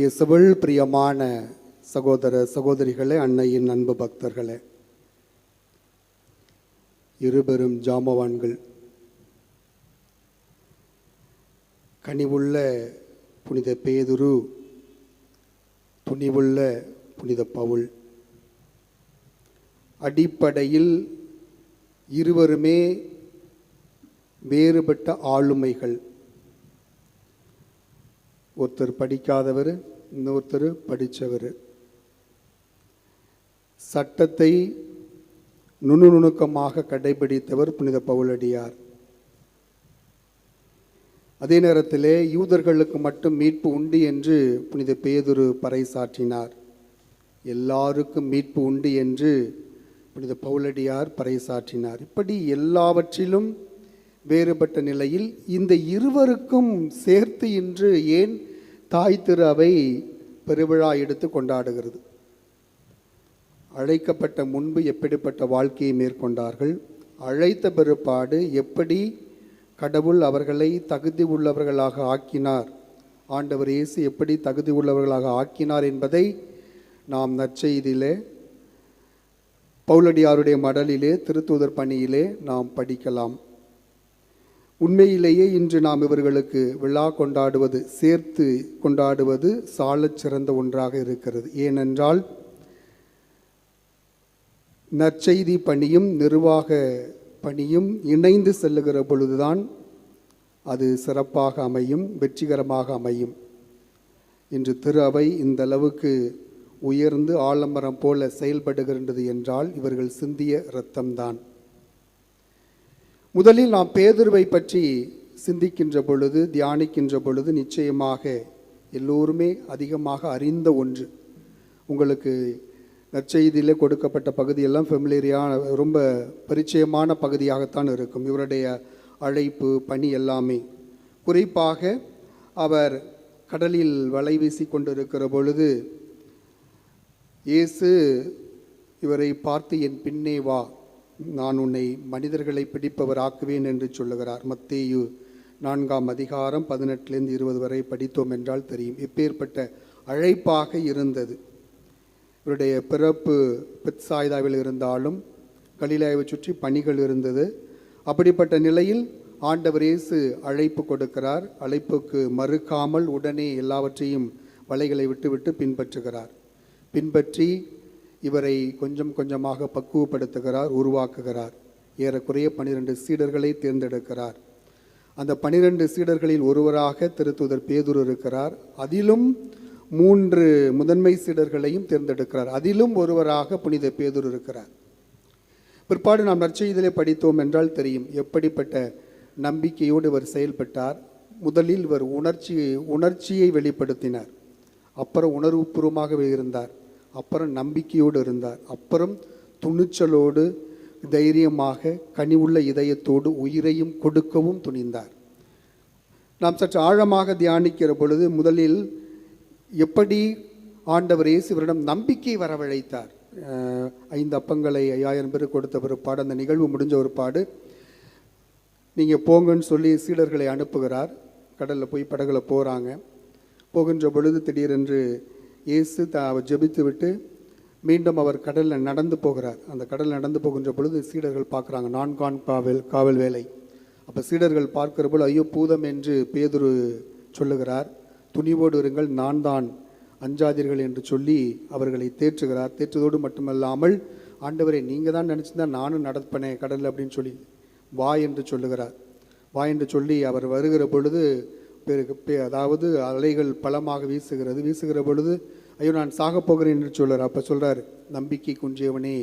கிறிஸ்தியசுவள் பிரியமான சகோதர சகோதரிகளே அன்னையின் அன்பு பக்தர்களே. இருபெரும் ஜாமவான்கள். கனிவுள்ள புனித பேதுரு துணிவுள்ள புனித பவுல். அடிப்படையில் இருவருமே வேறுபட்ட ஆளுமைகள். ஒருத்தர் படிக்காதவர் இன்னொருத்தர் படித்தவர் சட்டத்தை நுணுநுணுக்கமாக கடைபிடித்தவர் புனித பவுலடியார். அதே நேரத்திலே யூதர்களுக்கு மட்டும் மீட்பு உண்டு என்று புனித பேதுரு பறைசாற்றினார். எல்லாருக்கும் மீட்பு உண்டு என்று புனித பவுலடியார் பறைசாற்றினார். இப்படி எல்லாவற்றிலும் வேறுபட்ட நிலையில் இந்த இருவருக்கும் சேர்த்து இன்று ஏன் தாய் திரு அவை பெருவிழா எடுத்து கொண்டாடுகிறது. அழைக்கப்பட்ட முன்பு எப்படிப்பட்ட வாழ்க்கையை மேற்கொண்டார்கள்? அழைத்த பிற்பாடு எப்படி கடவுள் அவர்களை தகுதி உள்ளவர்களாக ஆக்கினார்? ஆண்டவர் இயேசு எப்படி தகுதி உள்ளவர்களாக ஆக்கினார் என்பதை நாம் நற்செய்தியிலே பௌலடியாருடைய மடலிலே திருத்தூதர் பணியிலே நாம் படிக்கலாம். உண்மையிலேயே இன்று நாம் இவர்களுக்கு விழா கொண்டாடுவது சேர்த்து கொண்டாடுவது சாலச் சிறந்த ஒன்றாக இருக்கிறது. ஏனென்றால் நற்செய்தி பணியும் நிர்வாக பணியும் இணைந்து செல்லுகிற பொழுதுதான் அது சிறப்பாக அமையும் வெற்றிகரமாக அமையும். இன்று திரு அவை இந்த அளவுக்கு உயர்ந்து ஆலம்பரம் போல செயல்படுகின்றது என்றால் இவர்கள் சிந்திய இரத்தம்தான். முதலில் நாம் பேதுருவை பற்றி சிந்திக்கின்ற பொழுது தியானிக்கின்ற பொழுது நிச்சயமாக எல்லோருமே அதிகமாக அறிந்த ஒன்று. உங்களுக்கு நற்செய்தியிலே கொடுக்கப்பட்ட பகுதியெல்லாம் ஃபெமிலியரியான ரொம்ப பரிச்சயமான பகுதியாகத்தான் இருக்கும். இவருடைய அழைப்பு பணி எல்லாமே. குறிப்பாக அவர் கடலில் வலை வீசி கொண்டிருக்கிற பொழுது இயேசு இவரை பார்த்து என் பின்னே வா. நான் உன்னை மனிதர்களை பிடிப்பவராக்குவேன் என்று சொல்லுகிறார். மத்தேயு நான்காம் அதிகாரம் பதினெட்டுலேருந்து இருபது வரை படித்தோம் என்றால் தெரியும். இப்பேற்பட்ட அழைப்பாக இருந்தது. இவருடைய பிறப்பு பித்சாயுதாவில் இருந்தாலும் கலிலாவை சுற்றி பணிகள் இருந்தது. அப்படிப்பட்ட நிலையில் ஆண்டவர் இயேசு அழைப்பு கொடுக்கிறார். அழைப்புக்கு மறுக்காமல் உடனே எல்லாவற்றையும் வலைகளை விட்டுவிட்டு பின்பற்றுகிறார். பின்பற்றி இவரை கொஞ்சம் கொஞ்சமாக பக்குவப்படுத்துகிறார் உருவாக்குகிறார். ஏறக்குறைய பனிரெண்டு சீடர்களை தேர்ந்தெடுக்கிறார். அந்த பனிரெண்டு சீடர்களில் ஒருவராக திருத்துதர் பேதூர் இருக்கிறார். அதிலும் மூன்று முதன்மை சீடர்களையும் தேர்ந்தெடுக்கிறார். அதிலும் ஒருவராக புனித பேதூர் இருக்கிறார். பிற்பாடு நாம் நற்செய்தலை படித்தோம் என்றால் தெரியும் எப்படிப்பட்ட நம்பிக்கையோடு இவர் செயல்பட்டார். முதலில் இவர் உணர்ச்சி உணர்ச்சியை வெளிப்படுத்தினார். அப்புறம் உணர்வுபூர்வமாகவே இருந்தார். அப்புறம் நம்பிக்கையோடு இருந்தார். அப்புறம் துணிச்சலோடு தைரியமாக கனிவுள்ள இதயத்தோடு உயிரையும் கொடுக்கவும் துணிந்தார். நாம் சற்று ஆழமாக தியானிக்கிற பொழுது முதலில் எப்படி ஆண்டவர் இயேசுவரிடம் நம்பிக்கை வரவழைத்தார்? ஐந்து அப்பங்களை ஐயாயிரம் பேர் கொடுத்த பிற்பாடு அந்த நிகழ்வு முடிஞ்ச ஒருபாடு நீங்கள் போங்கன்னு சொல்லி சீடர்களை அனுப்புகிறார். கடலில் போய் படகுல போகிறாங்க போகின்ற பொழுது திடீரென்று இயேசு த அவர் ஜெபித்துவிட்டு மீண்டும் அவர் கடலில் நடந்து போகிறார். அந்த கடல் நடந்து போகின்ற பொழுது சீடர்கள் பார்க்குறாங்க. நான்கான் காவல் காவல் வேலை. அப்போ சீடர்கள் பார்க்கிற போல் ஐயோ பூதம் என்று பேதுரு சொல்லுகிறார். துணிவோடு இருங்கள் நான் தான் அஞ்சாதீர்கள் என்று சொல்லி அவர்களை தேற்றுகிறார். தேற்றுவதோடு மட்டுமல்லாமல் ஆண்டவரை நீங்கள் தான் நினச்சிருந்தா நானும் நடப்பனே கடலில் அப்படின்னு சொல்லி வா என்று சொல்லுகிறார். வா என்று சொல்லி அவர் வருகிற பொழுது பெரு- அதாவது அலைகள் பலமாக வீசுகிறது. வீசுகிற பொழுது ஐயோ நான் சாகப் போகிறேன் என்று சொல்கிறார் அப்போ சொல்கிறார் நம்பிக்கை குன்றியவனே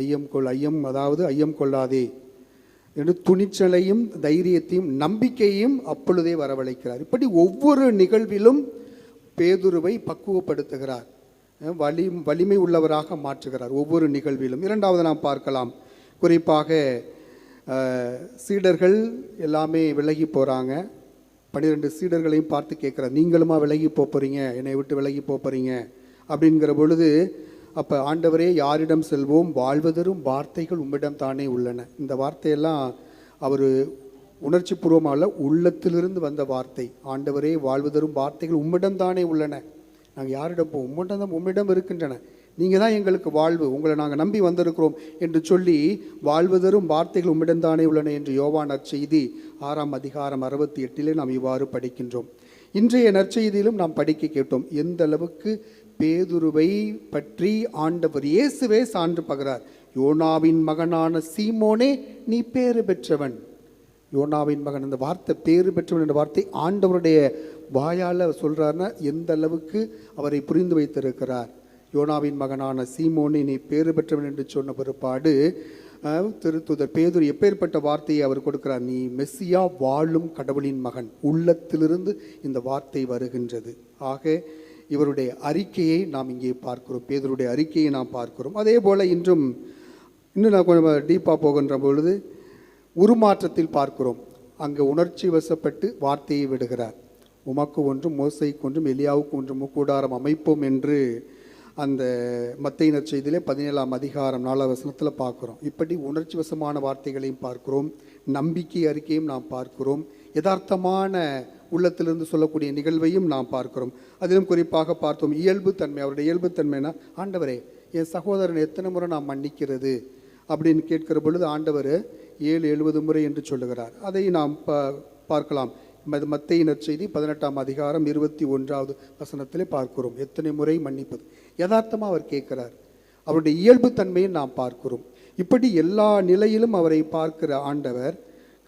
ஐயம் கொள் ஐயம் அதாவது ஐயம் கொள்ளாதே என்று துணிச்சலையும் தைரியத்தையும் நம்பிக்கையும் அப்பொழுதே வரவழைக்கிறார். இப்படி ஒவ்வொரு நிகழ்விலும் பேதுருவை பக்குவப்படுத்துகிறார். வலி வலிமை உள்ளவராக மாற்றுகிறார் ஒவ்வொரு நிகழ்விலும். இரண்டாவது நாம் பார்க்கலாம். குறிப்பாக சீடர்கள் எல்லாமே விலகி போகிறாங்க பன்னிரெண்டு சீடர்களையும் பார்த்து கேட்குறார் நீங்களுமா விலகி போகிறீங்க என்னை விட்டு விலகி போகிறீங்க அப்படிங்கிற பொழுது அப்போ ஆண்டவரே யாரிடம் செல்வோம்? வாழ்வதரும் வார்த்தைகள் உம்மிடம் தானே உள்ளன. இந்த வார்த்தையெல்லாம் அவர் உணர்ச்சி பூர்வமாக உள்ளத்திலிருந்து வந்த வார்த்தை. ஆண்டவரே வாழ்வதரும் வார்த்தைகள் உம்மிடம் தானே உள்ளன. நாங்கள் யாரிடம் போவோம் உம்மிடம் தான் உம்மிடம் இருக்கின்றன. நீங்கள் தான் எங்களுக்கு வாழ்வு. உங்களை நாங்கள் நம்பி வந்திருக்கிறோம் என்று சொல்லி வாழ்வு தரும் வார்த்தைகள் உம்மிடம்தானே உள்ளன என்று யோவான் நற்செய்தி ஆறாம் அதிகாரம் அறுபத்தி எட்டிலே நாம் இவ்வாறு படிக்கின்றோம். இன்றைய நற்செய்தியிலும் நாம் படிக்க கேட்டோம் எந்த அளவுக்கு பேதுருவை பற்றி ஆண்டவர் இயேசுவே சான்று பகிறார் யோனாவின் மகனான சீமோனே நீ பேறு பெற்றவன். யோனாவின் மகன் அந்த வார்த்தை பேறு பெற்றவன் என்ற வார்த்தை ஆண்டவருடைய வாயால் சொல்கிறாருன்னா எந்த அளவுக்கு அவரை புரிந்து வைத்திருக்கிறார். யோனாவின் மகனான சீமோனி நீ பேறு பெற்றவன் என்று சொன்ன பிற்பாடு திருத்துதர் பேதுரு எப்பேற்பட்ட வார்த்தையை அவர் கொடுக்கிறார்? நீ மெஸ்ஸியா வாழும் கடவுளின் மகன். உள்ளத்திலிருந்து இந்த வார்த்தை வருகின்றது. ஆக இவருடைய அறிக்கையை நாம் இங்கே பார்க்கிறோம். பேதருடைய அறிக்கையை நாம் பார்க்கிறோம். அதே போல் இன்றும் இன்னும் நான் கொஞ்சம் டீப்பாக போகின்ற பொழுது உருமாற்றத்தில் பார்க்கிறோம். அங்கே உணர்ச்சி வசப்பட்டு வார்த்தையை விடுகிறார். உமக்கு ஒன்றும் மோசைக்கு ஒன்றும் எலியாவுக்கு ஒன்றும் கூடாரம் அமைப்போம் என்று அந்த மத்தையினர் செய்தியிலே பதினேழாம் அதிகாரம் நாலாம் வசனத்தில் பார்க்குறோம். இப்படி உணர்ச்சி வசமான வார்த்தைகளையும் பார்க்கிறோம். நம்பிக்கை அறிக்கையும் நாம் பார்க்கிறோம். யதார்த்தமான உள்ளத்திலிருந்து சொல்லக்கூடிய நிகழ்வையும் நாம் பார்க்கிறோம். அதிலும் குறிப்பாக பார்த்தோம் இயல்புத்தன்மை அவருடைய இயல்புத்தன்மைனா ஆண்டவரே என் சகோதரன் எத்தனை முறை நான் மன்னிக்கிறது? அப்படின்னு கேட்கிற பொழுது ஆண்டவர் ஏழு எழுபது முறை என்று சொல்லுகிறார். அதை நாம் பா பார்க்கலாம். ம- மத்தேயு பதினெட்டாம் அதிகாரம் இருபத்தி ஒன்றாவது வசனத்திலே பார்க்கிறோம். எத்தனை முறை மன்னிப்பது? யதார்த்தமாக அவர் கேட்குறார். அவருடைய இயல்புத்தன்மையை நாம் பார்க்கிறோம். இப்படி எல்லா நிலையிலும் அவரை பார்க்கிற ஆண்டவர்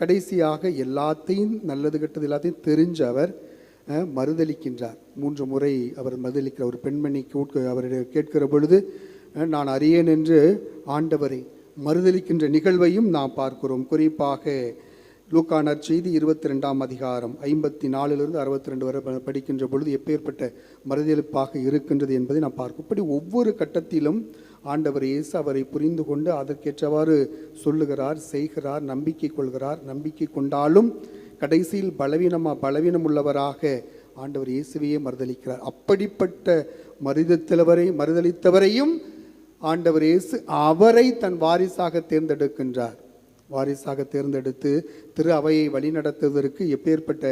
கடைசியாக எல்லாத்தையும் நல்லது கெட்டது எல்லாத்தையும் தெரிஞ்ச அவர் மறுதளிக்கின்றார் மறுதலிக்கின்றார். மூன்று முறை அவர் மறுதளிக்கிற ஒரு பெண்மணி கூட்க அவர் கேட்கிற பொழுது நான் அறியேன் என்று ஆண்டவரை மறுதலிக்கின்ற நிகழ்வையும் நாம் பார்க்கிறோம். குறிப்பாக லூக்கானர் செய்தி இருபத்தி ரெண்டாம் அதிகாரம் ஐம்பத்தி நாலிலிருந்து அறுபத்தி ரெண்டு வரை ப- படிக்கின்ற பொழுது எப்பேற்பட்ட மறுதலிப்பாக இருக்கின்றது என்பதை நாம் பார்க்கும் இப்படி ஒவ்வொரு கட்டத்திலும் ஆண்டவர் இயேசு அவரை புரிந்து கொண்டு அதற்கேற்றவாறு சொல்லுகிறார் செய்கிறார் நம்பிக்கை கொள்கிறார் நம்பிக்கை கொண்டாலும் கடைசியில் பலவீனமாக பலவீனம் உள்ளவராக ஆண்டவர் இயேசுவையே மறுதளிக்கிறார். அப்படிப்பட்ட மறுதலித்தவரை மறுதளித்தவரையும் ஆண்டவர் இயேசு அவரை தன் வாரிசாக தேர்ந்தெடுக்கின்றார். வாரிசாக தேர்ந்தெடுத்து திரு அவையை வழிநடத்துவதற்கு எப்பேற்பட்ட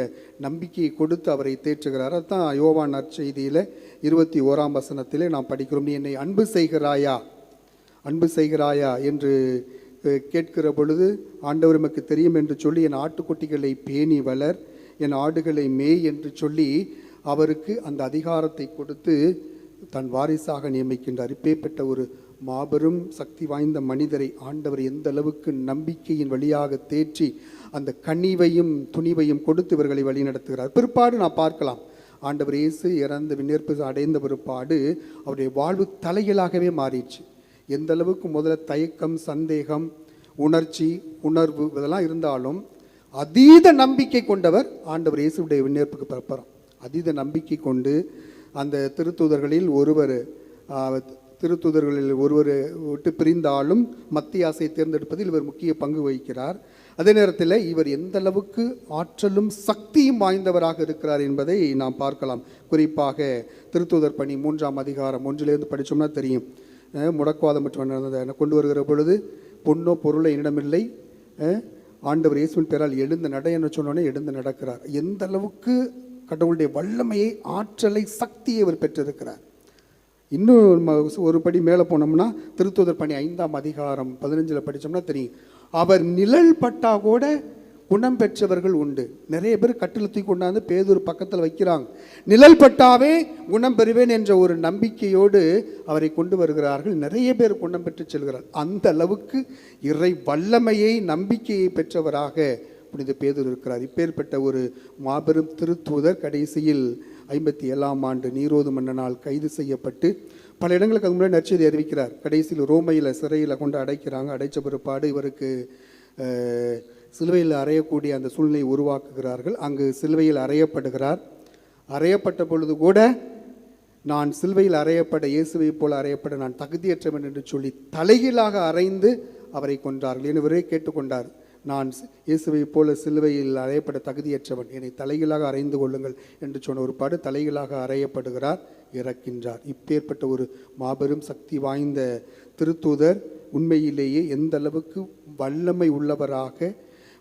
நம்பிக்கையை கொடுத்து அவரை தேற்றுகிறார். அதுதான் யோவான் நற்செய்தியில் இருபத்தி ஓராம் வசனத்திலே நாம் படிக்கிறோம். நீ என்னை அன்பு செய்கிறாயா? அன்பு செய்கிறாயா என்று கேட்கிற பொழுது ஆண்டவர் எமக்கு தெரியும் என்று சொல்லி என் ஆட்டுக்குட்டிகளை பேணி வளர் என் ஆடுகளை மேய் என்று சொல்லி அவருக்கு அந்த அதிகாரத்தை கொடுத்து தன் வாரிசாக நியமிக்கின்றார். இப்பேற்பட்ட ஒரு மாபெரும் சக்தி வாய்ந்த மனிதரை ஆண்டவர் எந்த அளவுக்கு நம்பிக்கையின் வழியாக தேற்றி அந்த கனிவையும் துணிவையும் கொடுத்து இவர்களை வழிநடத்துகிறார் பிற்பாடு நான் பார்க்கலாம். ஆண்டவர் இயேசு இறந்து விண்ணேற்பு அடைந்த பிற்பாடு அவருடைய வாழ்வு தலைகளாகவே மாறிடுச்சு. எந்த அளவுக்கு முதல்ல தயக்கம் சந்தேகம் உணர்ச்சி உணர்வு இதெல்லாம் இருந்தாலும் அதீத நம்பிக்கை கொண்டவர் ஆண்டவர் இயேசுடைய விண்ணேற்புக்கு பிறப்புறம் அதீத நம்பிக்கை கொண்டு அந்த திருத்தூதர்களில் ஒருவர் திருத்தூதர்களில் ஒருவர் விட்டு பிரிந்தாலும் மத்திய மத்தியாசை தேர்ந்தெடுப்பதில் இவர் முக்கிய பங்கு வகிக்கிறார். அதே நேரத்தில் இவர் எந்த அளவுக்கு ஆற்றலும் சக்தியும் வாய்ந்தவராக இருக்கிறார் என்பதை நாம் பார்க்கலாம். குறிப்பாக திருத்தூதர் பணி மூன்றாம் அதிகாரம் ஒன்றிலிருந்து படித்தோம்னா தெரியும். முடக்குவாதம் மற்றும் கொண்டு வருகிற பொழுது பொண்ணோ பொருளை என்னிடமில்லை. ஆண்டவர் இயேசுவின் பெயரால் எழுந்த நடை என்று சொன்னோடனே எழுந்து நடக்கிறார். எந்த அளவுக்கு கடவுளுடைய வல்லமையை ஆற்றலை சக்தியை அவர் பெற்றிருக்கிறார். இன்னும் நம்ம ஒரு படி மேலே போனோம்னா திருத்தூதர் பணி ஐந்தாம் அதிகாரம் பதினஞ்சில் படித்தோம்னா தெரியும். அவர் நிழல் பட்டா கூட குணம் பெற்றவர்கள் உண்டு. நிறைய பேர் கட்டில் தூக்கி கொண்டாந்து பேதூர் பக்கத்தில் வைக்கிறாங்க. நிழல் பட்டாவே குணம் பெறுவேன் என்ற ஒரு நம்பிக்கையோடு அவரை கொண்டு வருகிறார்கள். நிறைய பேர் குணம் பெற்று செல்கிறார். அந்த அளவுக்கு இறை வல்லமையை நம்பிக்கையை பெற்றவராக புனித பேதூர் இருக்கிறார். இப்பேற்பட்ட ஒரு மாபெரும் திருத்தூதர் கடைசியில் ஐம்பத்தி ஏழாம் ஆண்டு நீரோது மன்னனால் கைது செய்யப்பட்டு பல இடங்களுக்கு அது முன்னாடி நற்செய்தி அறிவிக்கிறார். கடைசியில் ரோமையில் சிறையில் கொண்டு அடைக்கிறாங்க. அடைச்ச பிற்பாடு இவருக்கு சிலுவையில் அறையக்கூடிய அந்த சூழ்நிலையை உருவாக்குகிறார்கள். அங்கு சிலுவையில் அறையப்படுகிறார். அறையப்பட்ட பொழுது கூட நான் சிலுவையில் அறையப்பட இயேசுவை போல அறையப்பட நான் தகுதியற்றவன் என்று சொல்லி தலைகீழாக அறைந்து அவரை கொன்றார்கள். எனவே கேட்டுக்கொண்டார். நான் இயேசுவை இயேசுவைப் போல சிலுவையில் அறையப்பட தகுதியற்றவன். என்னை தலைகளாக அறைந்து கொள்ளுங்கள் என்று சொன்ன ஒரு பாடு தலைகளாக அறையப்படுகிறார் இறக்கின்றார். இப்பேற்பட்ட ஒரு மாபெரும் சக்தி வாய்ந்த திருத்தூதர் உண்மையிலேயே எந்த அளவுக்கு வல்லமை உள்ளவராக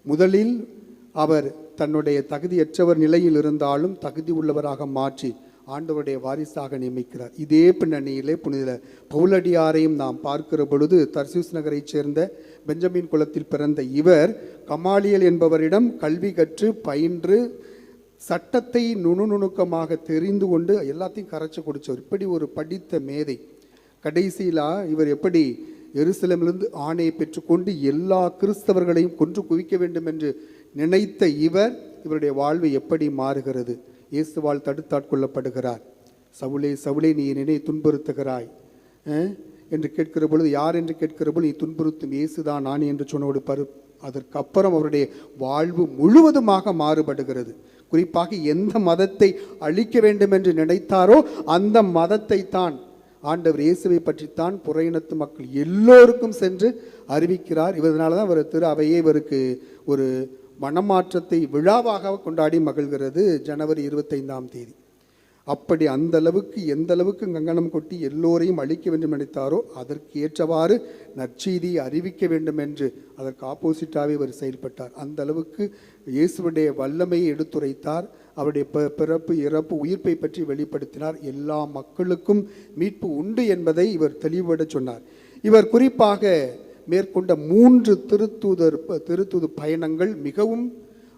முதலில் அவர் தன்னுடைய தகுதியற்றவர் நிலையில் இருந்தாலும் தகுதி உள்ளவராக மாற்றி ஆண்டவருடைய வாரிசாக நியமிக்கிறார். இதே பின்னணியிலே புனித பவுலடியாரையும் நாம் பார்க்கிற பொழுது தர்சூஸ் நகரைச் சேர்ந்த பெஞ்சமின் குலத்தில் பிறந்த இவர் கமாலியல் என்பவரிடம் கல்வி கற்று பயின்று சட்டத்தை நுணுநுணுக்கமாக தெரிந்து கொண்டு எல்லாத்தையும் கரைச்சி குடித்தவர் இப்படி ஒரு படித்த மேதை. கடைசியிலா இவர் எப்படி எருசலமிலிருந்து ஆணையை பெற்றுக்கொண்டு எல்லா கிறிஸ்தவர்களையும் கொன்று குவிக்க வேண்டும் என்று நினைத்த இவர் இவருடைய வாழ்வு எப்படி மாறுகிறது? இயேசுவால் தடுத்தாட்கொள்ளப்படுகிறார். சவுளே சவுளே நீ நினை துன்புறுத்துகிறாய். என்று கேட்கிற பொழுது யார் என்று கேட்கிற பொழுது நீ துன்புறுத்தும் இயேசுதான் நான் என்று சொன்னோடு பரு. அதற்கப்புறம் அவருடைய வாழ்வு முழுவதுமாக மாறுபடுகிறது. குறிப்பாக எந்த மதத்தை அழிக்க வேண்டும் என்று நினைத்தாரோ அந்த மதத்தை தான் ஆண்டவர் இயேசுவை பற்றித்தான் புறையினத்து மக்கள் எல்லோருக்கும் சென்று அறிவிக்கிறார். இவதனால தான் அவர் திரு அவையே இவருக்கு ஒரு மனமாற்றத்தை விழாவாக கொண்டாடி மகிழ்கிறது ஜனவரி இருபத்தைந்தாம் தேதி. அப்படி அந்த அளவுக்கு எந்த அளவுக்கு கங்கணம் கொட்டி எல்லோரையும் அழிக்க வேண்டும் நினைத்தாரோ அதற்கு ஏற்றவாறு நற்செய்தியை அறிவிக்க வேண்டும் என்று அதற்கு ஆப்போசிட்டாகவே அவர் செயல்பட்டார். அந்த அளவுக்கு இயேசுவுடைய வல்லமையை எடுத்துரைத்தார். அவருடைய பி- பிறப்பு இறப்பு உயிர்ப்பை பற்றி வெளிப்படுத்தினார். எல்லா மக்களுக்கும் மீட்பு உண்டு என்பதை இவர் தெளிவுபட சொன்னார். இவர் குறிப்பாக மேற்கொண்ட மூன்று திருத்தூதர் திருத்தூது பயணங்கள் மிகவும்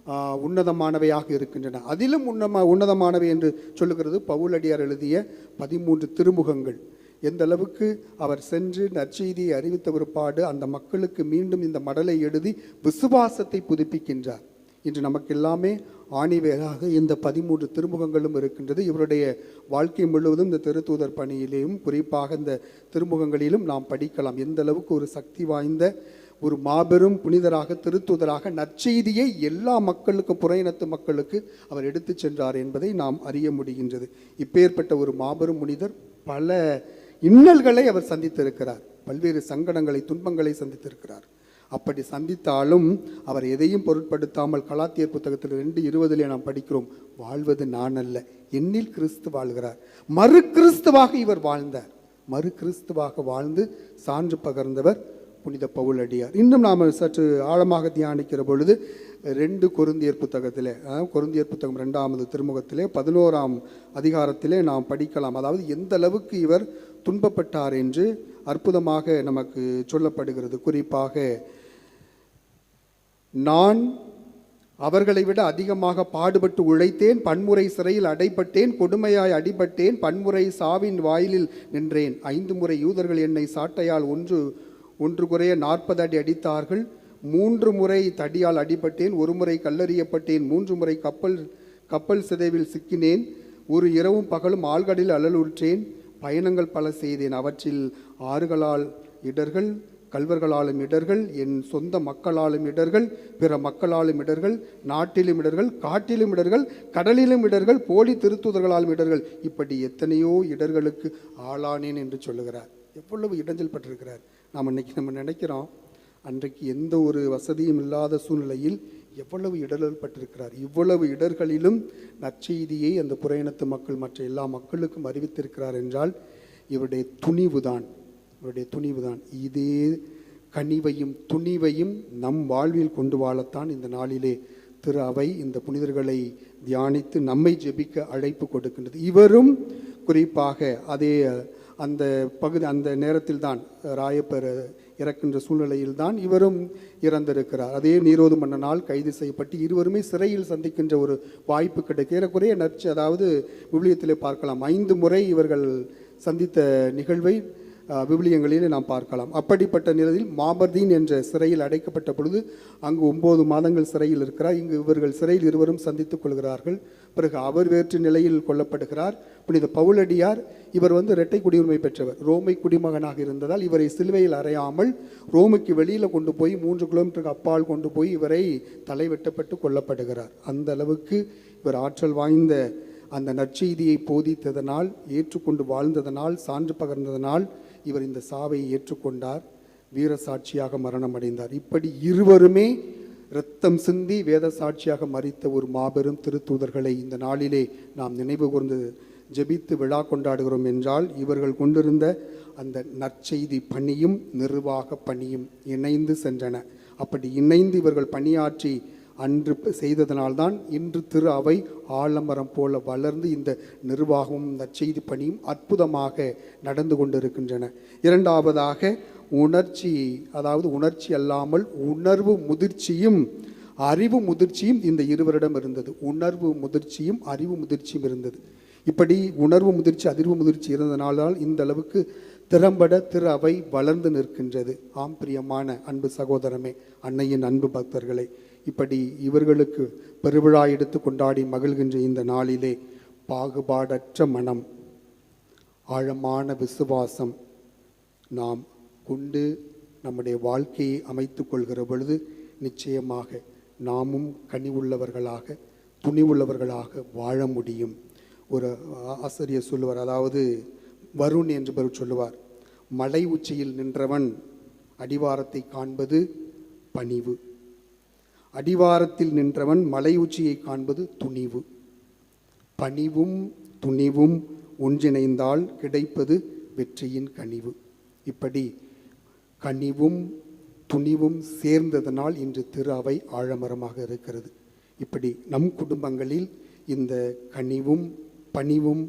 உன்னதமானவையாக இருக்கின்றன. அதிலும் உன்னம உன்னதமானவை என்று சொல்லுகிறது பவுலடியார் எழுதிய பதிமூன்று திருமுகங்கள். எந்த அளவுக்கு அவர் சென்று நற்செய்தியை அறிவித்த ஒருபாடு அந்த மக்களுக்கு மீண்டும் இந்த மடலை எழுதி விசுவாசத்தை புதுப்பிக்கின்றார். இன்று நமக்கு எல்லாமே ஆணிவேராக இந்த பதிமூன்று திருமுகங்களும் இருக்கின்றது. இவருடைய வாழ்க்கை முழுவதும் இந்த திருத்தூதர் பணியிலேயும் குறிப்பாக இந்த திருமுகங்களிலும் நாம் படிக்கலாம். எந்த அளவுக்கு ஒரு சக்தி வாய்ந்த ஒரு மாபெரும் புனிதராக திருத்துதராக நற்செய்தியை எல்லா மக்களுக்கும் புறையினத்து மக்களுக்கு அவர் எடுத்து சென்றார் என்பதை நாம் அறிய முடிகின்றது. இப்பேற்பட்ட ஒரு மாபெரும் முனிதர் பல இன்னல்களை அவர் சந்தித்திருக்கிறார். பல்வேறு சங்கடங்களை துன்பங்களை சந்தித்திருக்கிறார். அப்படி சந்தித்தாலும் அவர் எதையும் பொருட்படுத்தாமல் கலாத்தியர் புத்தகத்தில் ரெண்டு இருபதிலே நாம் படிக்கிறோம் வாழ்வது நான் அல்ல என்னில் கிறிஸ்து வாழ்கிறார். மறு கிறிஸ்துவாக இவர் வாழ்ந்தார். மறு கிறிஸ்துவாக வாழ்ந்து சான்று பகர்ந்தவர் புனித பவுலடியார். இன்னும் நாம் சற்று ஆழமாக தியானிக்கிற பொழுது ரெண்டு கொருந்தியர் புத்தகத்திலே அஹ், கொருந்தியர் புத்தகம் ரெண்டாவது திருமுகத்திலே பதினோராம் அதிகாரத்திலே நாம் படிக்கலாம். அதாவது எந்த அளவுக்கு இவர் துன்பப்பட்டார் என்று அற்புதமாக நமக்கு சொல்லப்படுகிறது. குறிப்பாக நான் அவர்களை விட அதிகமாக பாடுபட்டு உழைத்தேன் பன்முறை சிறையில் அடைப்பட்டேன் கொடுமையாய் அடிபட்டேன் பன்முறை சாவின் வாயிலில் நின்றேன். ஐந்து முறை யூதர்கள் என்னை சாட்டையால் ஒன்று ஒன்று குறைய நாற்பது அடி அடித்தார்கள். மூன்று முறை தடியால் அடிபட்டேன். ஒரு முறை கல்லறியப்பட்டேன். மூன்று முறை கப்பல் கப்பல் சிதைவில் சிக்கினேன். ஒரு இரவும் பகலும் ஆழ்கடலில் அழலுற்றேன் பயணங்கள் பல செய்தேன். அவற்றில் ஆறுகளால் இடர்கள் கல்வர்களாலும் இடர்கள் என் சொந்த மக்களாலும் இடர்கள் பிற மக்களாலும் இடர்கள் நாட்டிலும் இடர்கள் காட்டிலும் இடர்கள் கடலிலும் இடர்கள் போலி திருத்துதர்களாலும் இடர்கள். இப்படி எத்தனையோ இடர்களுக்கு ஆளானேன் என்று சொல்லுகிறார். எவ்வளவு இடைஞ்சல் பட்டிருக்கிறார். நாம் இன்னைக்கு நம்ம நினைக்கிறோம் அன்றைக்கு எந்த ஒரு வசதியும் இல்லாத சூழ்நிலையில் எவ்வளவு இடர்கள் பட்டிருக்கிறார். இவ்வளவு இடர்களிலும் நற்செய்தியை அந்த புறையினத்து மக்கள் மற்ற எல்லா மக்களுக்கும் அறிவித்திருக்கிறார் என்றால் இவருடைய துணிவுதான் இவருடைய துணிவுதான். இதே கனிவையும் துணிவையும் நம் வாழ்வில் கொண்டு வாழத்தான் இந்த நாளிலே திரு அவை இந்த புனிதர்களை தியானித்து நம்மை ஜெபிக்க அழைப்பு கொடுக்கின்றது. இவரும் குறிப்பாக அதே அந்த பகுதி அந்த நேரத்தில் தான் ராயப்பர் இறக்கின்ற சூழ்நிலையில் தான் இவரும் இறந்திருக்கிறார். அதே நீரோது மன்னனால் கைது செய்யப்பட்டு இருவருமே சிறையில் சந்திக்கின்ற ஒரு வாய்ப்பு கிடைக்க ஏறக்குறைய நச்சு அதாவது விவிலியத்திலே பார்க்கலாம். ஐந்து முறை இவர்கள் சந்தித்த நிகழ்வை விவிலியங்களிலே நாம் பார்க்கலாம். அப்படிப்பட்ட நிலையில் மாபர்தீன் என்ற சிறையில் அடைக்கப்பட்ட பொழுது அங்கு ஒன்பது மாதங்கள் சிறையில் இருக்கிறார். இங்கு இவர்கள் சிறையில் இருவரும் சந்தித்துக் கொள்கிறார்கள். பிறகு அவர் வேற்று நிலையில் கொல்லப்படுகிறார். புனித பவுலடியார் இவர் வந்து இரட்டை குடியுரிமை பெற்றவர். ரோமை குடிமகனாக இருந்ததால் இவரை சிலுவையில் அறையாமல் ரோமுக்கு வெளியில் கொண்டு போய் மூன்று கிலோமீட்டருக்கு அப்பால் கொண்டு போய் இவரை தலை வெட்டப்பட்டு கொல்லப்படுகிறார். அந்த அளவுக்கு இவர் ஆற்றல் வாய்ந்த அந்த நற்செய்தியை போதித்ததனால் ஏற்றுக்கொண்டு வாழ்ந்ததனால் சான்று பகர்ந்ததனால் இவர் இந்த சாவை ஏற்றுக்கொண்டார் வீர சாட்சியாக மரணம் அடைந்தார் இப்படி இருவருமே இரத்தம் சிந்தி வேத சாட்சியாக மறித்த ஒரு மாபெரும் திருத்தூதர்களை இந்த நாளிலே நாம் நினைவு கூர்ந்து ஜெபித்து விழா கொண்டாடுகிறோம் என்றால் இவர்கள் கொண்டிருந்த அந்த நற்செய்தி பணியும் நிர்வாக பணியும் இணைந்து சென்றன. அப்படி இணைந்து இவர்கள் பணியாற்றி அன்று செய்ததனால்தான் இன்று திரு அவை ஆலமரம் போல வளர்ந்து இந்த நிர்வாகமும் நற்செய்தி பணியும் அற்புதமாக நடந்து கொண்டிருக்கின்றன. இரண்டாவதாக உணர்ச்சி அதாவது உணர்ச்சி அல்லாமல் உணர்வு முதிர்ச்சியும் அறிவு முதிர்ச்சியும் இந்த இருவரிடம் இருந்தது. உணர்வு முதிர்ச்சியும் அறிவு முதிர்ச்சியும் இருந்தது. இப்படி உணர்வு முதிர்ச்சி அதிர்வு முதிர்ச்சி இருந்ததனால் இந்த அளவுக்கு திறம்பட திரு அவை வளர்ந்து நிற்கின்றது. ஆம் பிரியமான அன்பு சகோதரமே அன்னையின் அன்பு பக்தர்களே இப்படி இவர்களுக்கு பெருவிழா எடுத்து கொண்டாடி மகிழ்கின்ற இந்த நாளிலே பாகுபாடற்ற மனம் ஆழமான விசுவாசம் நாம் கொண்டு நம்முடைய வாழ்க்கையை அமைத்து கொள்கிற பொழுது நிச்சயமாக நாமும் கனிவுள்ளவர்களாக துணிவுள்ளவர்களாக வாழ முடியும். ஒரு ஆசிரியர் சொல்லுவார் அதாவது வருண் என்பவர் சொல்லுவார் மலை உச்சியில் நின்றவன் அடிவாரத்தை காண்பது பணிவு. அடிவாரத்தில் நின்றவன் மலை உச்சியை காண்பது துணிவு. பணிவும் துணிவும் ஒன்றிணைந்தால் கிடைப்பது வெற்றியின் கனிவு. இப்படி கனிவும் துணிவும் சேர்ந்ததனால் இன்று திரு அவை ஆழமரமாக இருக்கிறது. இப்படி நம் குடும்பங்களில் இந்த கனிவும் பணிவும்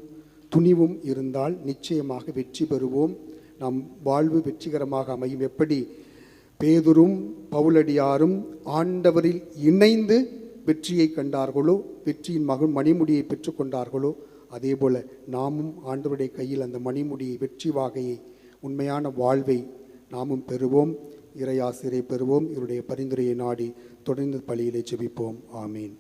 துணிவும் இருந்தால் நிச்சயமாக வெற்றி பெறுவோம். நம் வாழ்வு வெற்றிகரமாக அமையும். எப்படி? பேதுரும் பவுலடியாரும் ஆண்டவரில் இணைந்து வெற்றியை கண்டார்களோ வெற்றியின் மகன் மணிமுடியை பெற்றுக்கொண்டார்களோ அதே போல் நாமும் ஆண்டவருடைய கையில் அந்த மணிமுடியை வெற்றி வாகையை உண்மையான வாழ்வை நாமும் பெறுவோம் இறையாசிரியை பெறுவோம் இவருடைய பரிந்துரையை நாடி தொடர்ந்து பலியிலே செபிப்போம் ஆமீன்.